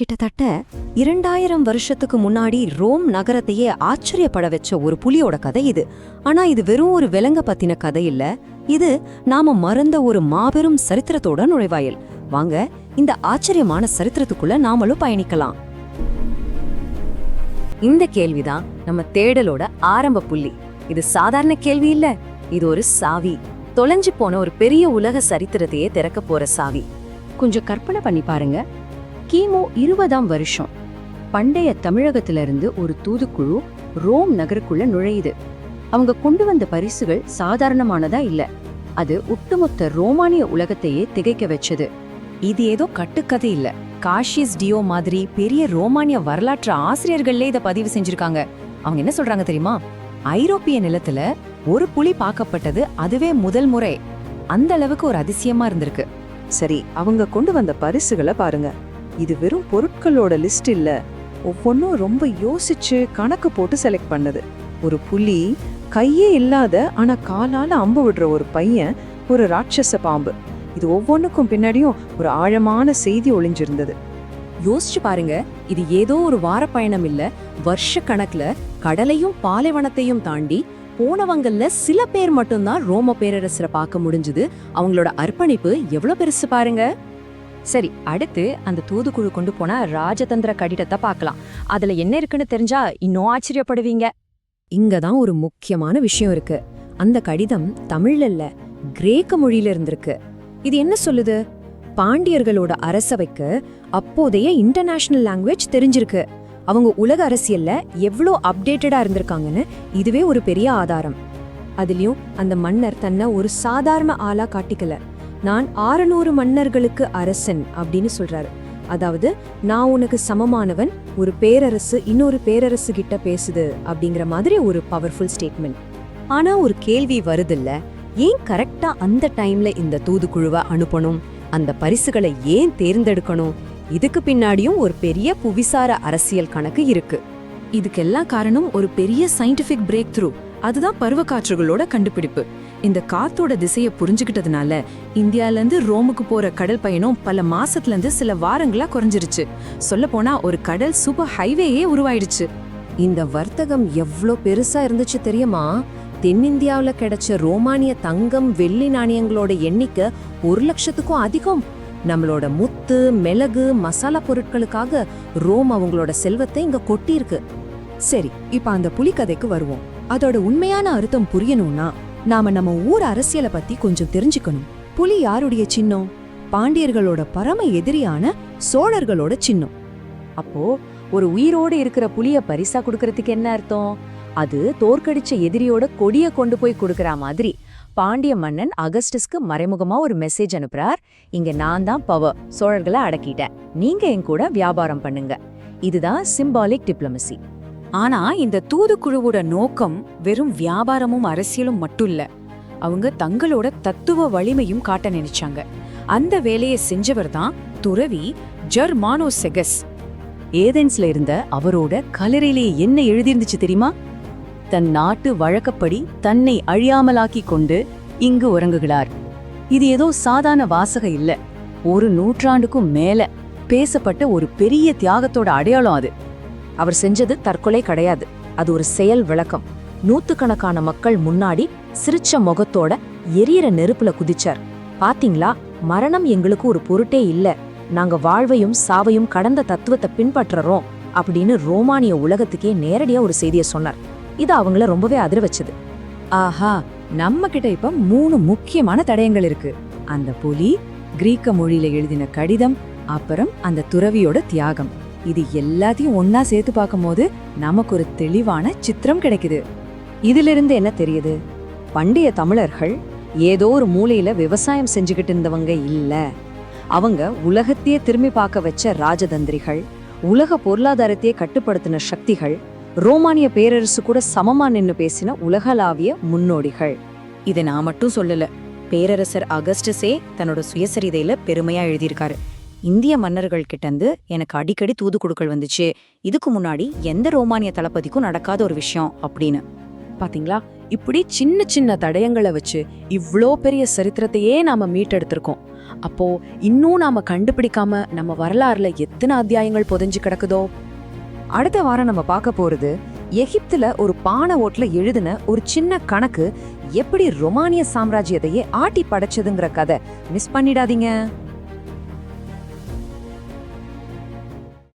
கிட்டத்தட்ட இரண்டாயிரம் வருஷத்துக்கு முன்னாடி ரோம் நகரத்தையே ஆச்சரியப்பட வச்ச ஒரு புலியோட கதை இது. ஆனா இது வெறும் ஒரு விலங்க பத்தின கதை இல்ல. இது நாம மறந்த ஒரு மாபெரும் சரித்திரத்தோட நுழைவாயில். வாங்க இந்த ஆச்சரியமான சரித்திரத்துக்குள்ள நாமளும் பயணிக்கலாம். இந்த கேள்விதான் நம்ம தேடலோட ஆரம்ப புள்ளி. இது சாதாரண கேள்வி இல்ல. இது ஒரு சாவி. தொலைஞ்சு போன ஒரு பெரிய உலக சரித்திரத்தையே திறக்க போற சாவி. கொஞ்சம் கற்பனை பண்ணி பாருங்க. கிமு இருபதாம் வருஷம். பண்டைய தமிழகத்திலிருந்து ஒரு தூதுக்குழு ரோம் நகருக்குள்ள நுழையுது. அவங்க கொண்டு வந்த பரிசுகள் சாதாரணமானதா இல்ல. அது ஒட்டுமொத்த ரோமானிய உலகத்தையே திகைக்க வச்சது. இது ஏதோ கட்டுக்கதை இல்ல. காஷியஸ் டியோ மாதிரி பெரிய ரோமானிய வரலாற்று ஆசிரியர்களே இதை பதிவு செஞ்சிருக்காங்க. அவங்க என்ன சொல்றாங்க தெரியுமா? ஐரோப்பிய நிலத்துல ஒரு புலி பார்க்கப்பட்டது அதுவே முதல் முறை. அந்த அளவுக்கு ஒரு அதிசயமா இருந்திருக்கு. சரி அவங்க கொண்டு வந்த பரிசுகளை பாருங்க. இது வெறும் பொருட்களோட லிஸ்ட் இல்ல. ஒவ்வொன்றும் ரொம்ப யோசிச்சு கணக்கு போட்டு செலக்ட் பண்ணது. ஒரு புலி கையே இல்லாத ஆனா காலால அம்பு விடுற ஒரு பையன் ஒரு ராட்சச பாம்பு. இது ஒவ்வொன்றுக்கும் பின்னாடியும் ஒரு ஆழமான செய்தி ஒளிஞ்சிருந்தது. யோசிச்சு பாருங்க இது ஏதோ ஒரு வாரப்பயணம் இல்ல. வருஷ கணக்குல கடலையும் பாலைவனத்தையும் தாண்டி போனவங்கல்ல சில பேர் மட்டும்தான் ரோம பேரரசரை பார்க்க முடிஞ்சது. அவங்களோட அர்ப்பணிப்பு எவ்வளவு பெருசு பாருங்க. சரி அடுத்து அந்த தூதுக்குழு கொண்டு போன ராஜதந்திர கடிதத்தை பார்க்கலாம். அதுல என்ன இருக்குன்னு தெரிஞ்சா இன்னும் ஆச்சரியப்படுவீங்க. இங்கதான் ஒரு முக்கியமான விஷயம் இருக்கு. அந்த கடிதம் தமிழ்ல இல்ல கிரேக்க மொழியில இருந்திருக்கு. இது என்ன சொல்லுது? பாண்டியர்களோட அரசவைக்கு அப்போதைய இன்டர்நேஷனல் லாங்குவேஜ் தெரிஞ்சிருக்கு. அவங்க உலக அரசியல்ல எவ்வளோ அப்டேட்டடா இருந்திருக்காங்கன்னு இதுவே ஒரு பெரிய ஆதாரம். அதுலயும் அந்த மன்னர் தன்னை ஒரு சாதாரண ஆளா காட்டிக்கல. நான் ஆறுநூறு மன்னர்களுக்கு அரசன் அப்படின்னு சொல்றாரு. அதாவது நான் உனக்கு சமமானவன் ஒரு பேரரசு இன்னொரு பேரரசு கிட்ட பேசுது அப்படிங்கிற மாதிரி ஒரு பவர்ஃபுல் ஸ்டேட்மெண்ட் ஆனா ஒரு கேள்வி வருதில்ல ஏன் கரெக்டா அந்த டைம்ல இந்த தூதுக்குழுவை அனுப்பணும்? அந்த பரிசுகளை ஏன் தேர்ந்தெடுக்கணும்? இதுக்கு பின்னாடியும் ஒரு பெரிய புவிசார அரசியல் கணக்கு இருக்கு. இதுக்கெல்லாம் காரணம் ஒரு பெரிய சயின்டிபிக் பிரேக் த்ரூ அதுதான் பருவக்காற்றுகளோட கண்டுபிடிப்பு. இந்த காத்தோட திசையை புரிஞ்சுக்கிட்டதுனால இந்தியாலேருந்து ரோமுக்கு போற கடல் பயணம் பல மாசத்துலேருந்து சில வாரங்களா குறைஞ்சிருச்சு. சொல்ல போனா ஒரு கடல் சூப்பர் ஹைவேயே உருவாயிடுச்சு. இந்த வர்த்தகம் எவ்வளோ பெருசா இருந்துச்சு தெரியுமா? தென்னிந்தியாவில் கிடைச்ச ரோமானிய தங்கம் வெள்ளி நாணயங்களோட எண்ணிக்கை ஒரு லட்சத்துக்கும் அதிகம். நம்மளோட முத்து மிளகு மசாலா பொருட்களுக்காக ரோம் அவங்களோட செல்வத்தை இங்க கொட்டியிருக்கு. சரி இப்ப அந்த புலிக்கதைக்கு வருவோம். அதோட உண்மையான அர்த்தம் புரியணும்னா நாம நம்ம ஊர் அரசியலை பத்தி கொஞ்சம் தெரிஞ்சுக்கணும். புலி யாருடைய சின்னம்? பாண்டியர்களோட பரம எதிரியான சோழர்களோட சின்னம். அப்போ ஒரு உயிரோடு இருக்கிற புலிய பரிசா கொடுக்கறதுக்கு என்ன அர்த்தம்? அது தோற்கடிச்ச எதிரியோட கொடிய கொண்டு போய் கொடுக்கற மாதிரி. பாண்டிய மன்னன் அகஸ்டஸ்க்கு மறைமுகமா ஒரு மெசேஜ் அனுப்புறார். இங்க நான் தான் பவர் சோழர்களை அடக்கிட்டேன். நீங்க என் கூட வியாபாரம் பண்ணுங்க. இதுதான் சிம்பாலிக் டிப்ளமசி ஆனா இந்த தூதுக்குழுவோட நோக்கம் வெறும் வியாபாரமும் அரசியலும் மட்டும் இல்ல அவங்க தங்களோட தத்துவ வலிமையும் காட்ட நினைச்சாங்க. அந்த வேலையை செஞ்சவர் தான் துறவி ஜர்மானோ செகஸ் ஏதென்ஸ்ல இருந்த அவரோட கலரிலே என்ன எழுதியிருந்துச்சு தெரியுமா? தன் நாட்டு வழக்கப்படி தன்னை அழியாமலாக்கிக் கொண்டு இங்கு உறங்குகிறார். இது ஏதோ சாதாரண வாசக இல்ல. ஒரு நூற்றாண்டுக்கும் மேல பேசப்பட்ட ஒரு பெரிய தியாகத்தோட அடையாளம் அது. அவர் செஞ்சது தற்கொலை கிடையாது. அது ஒரு செயல் விளக்கம். நூத்துக்கணக்கான மக்கள் முன்னாடி சிரிச்ச முகத்தோட எரியற நெருப்புல குதிச்சார். பாத்தீங்களா? மரணம் எங்களுக்கு ஒரு பொருட்டே இல்ல. நாங்க வாழ்வையும் சாவையும் கடந்த தத்துவத்தை பின்பற்றுறோம் அப்படின்னு ரோமானிய உலகத்துக்கே நேரடியா ஒரு செய்தியை சொன்னார். இது அவங்கள ரொம்பவே அதிர வச்சது. ஆஹா நம்ம கிட்ட இப்ப மூணு முக்கியமான தடயங்கள் இருக்கு. அந்த புலி கிரீக்க மொழியில எழுதின கடிதம் அப்புறம் அந்த துறவியோட தியாகம். இது எல்லாத்தையும் ஒன்னா சேர்த்து பார்க்கும்போது நமக்கு ஒரு தெளிவான சித்திரம் கிடைக்குது. இதிலிருந்து என்ன தெரியுது? பண்டைய தமிழர்கள் ஏதோ ஒரு மூலையில விவசாயம் செஞ்சுக்கிட்டு இருந்தவங்க இல்ல. அவங்க உலகத்தையே திரும்பி பார்க்க வச்ச ராஜதந்திரிகள் உலக பொருளாதாரத்தையே கட்டுப்படுத்தின சக்திகள் ரோமானிய பேரரசு கூட சமமா நின்னு பேசின உலகளாவிய முன்னோடிகள். இதை நான் மட்டும் சொல்லல. பேரரசர் அகஸ்டஸே தன்னோட சுயசரிதையில பெருமையா எழுதியிருக்காரு. இந்திய மன்னர்கள் கிட்டேருந்து எனக்கு அடிக்கடி தூதுக்குழுக்கள் வந்துச்சு. இதுக்கு முன்னாடி எந்த ரோமானிய தளபதிக்கும் நடக்காத ஒரு விஷயம் அப்படின்னு. பாத்தீங்களா? இப்படி சின்ன சின்ன தடயங்களை வச்சு இவ்வளோ பெரிய சரித்திரத்தையே நாம மீட்டெடுத்திருக்கோம். அப்போ இன்னும் நாம கண்டுபிடிக்காம நம்ம வரலாறுல எத்தனை அத்தியாயங்கள் புதஞ்சு கிடக்குதோ? அடுத்த வாரம் நம்ம பார்க்க போறது எகிப்துல ஒரு பானை ஓட்டுல எழுதின ஒரு சின்ன கணக்கு எப்படி ரொமானிய சாம்ராஜ்யத்தையே ஆட்டி படைச்சதுங்கிற கதை. மிஸ் பண்ணிடாதீங்க.